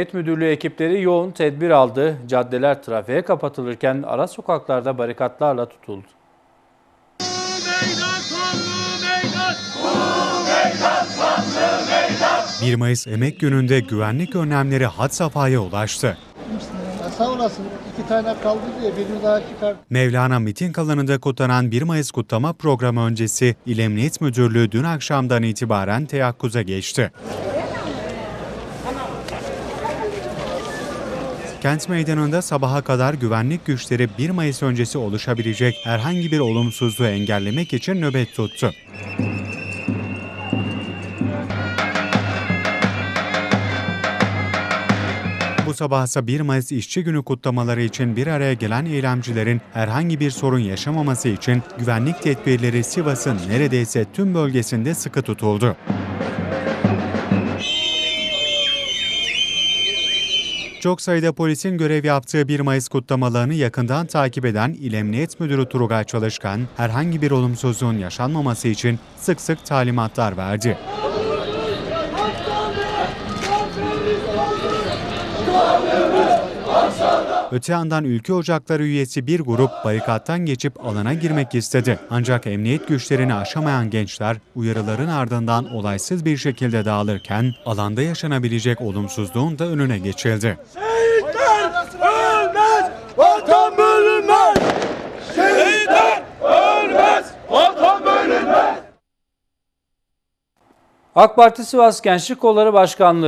Emniyet Müdürlüğü ekipleri yoğun tedbir aldı. Caddeler trafiğe kapatılırken ara sokaklarda barikatlarla tutuldu. meydan kanlı meydan 1 Mayıs Emek Günü'nde güvenlik önlemleri had safhaya ulaştı. Sağ olasın. İki tane kaldı diye birini daha çıkar. Mevlana miting alanında kutlanan 1 Mayıs kutlama programı öncesi İl Emniyet Müdürlüğü dün akşamdan itibaren teyakkuza geçti. Kent meydanında sabaha kadar güvenlik güçleri 1 Mayıs öncesi oluşabilecek herhangi bir olumsuzluğu engellemek için nöbet tuttu. Bu sabah ise 1 Mayıs İşçi Günü kutlamaları için bir araya gelen eylemcilerin herhangi bir sorun yaşamaması için güvenlik tedbirleri Sivas'ın neredeyse tüm bölgesinde sıkı tutuldu. Çok sayıda polisin görev yaptığı 1 Mayıs kutlamalarını yakından takip eden İl Emniyet Müdürü Turgay Çalışkan, herhangi bir olumsuzluğun yaşanmaması için sık sık talimatlar verdi. Öte yandan Ülke Ocakları üyesi bir grup barikattan geçip alana girmek istedi. Ancak emniyet güçlerini aşamayan gençler uyarıların ardından olaysız bir şekilde dağılırken alanda yaşanabilecek olumsuzluğun da önüne geçildi. Şehitler ölmez, vatan bölünmez. Şehitler ölmez, vatan bölünmez. AK Parti Sivas Gençlik Kolları Başkanlığı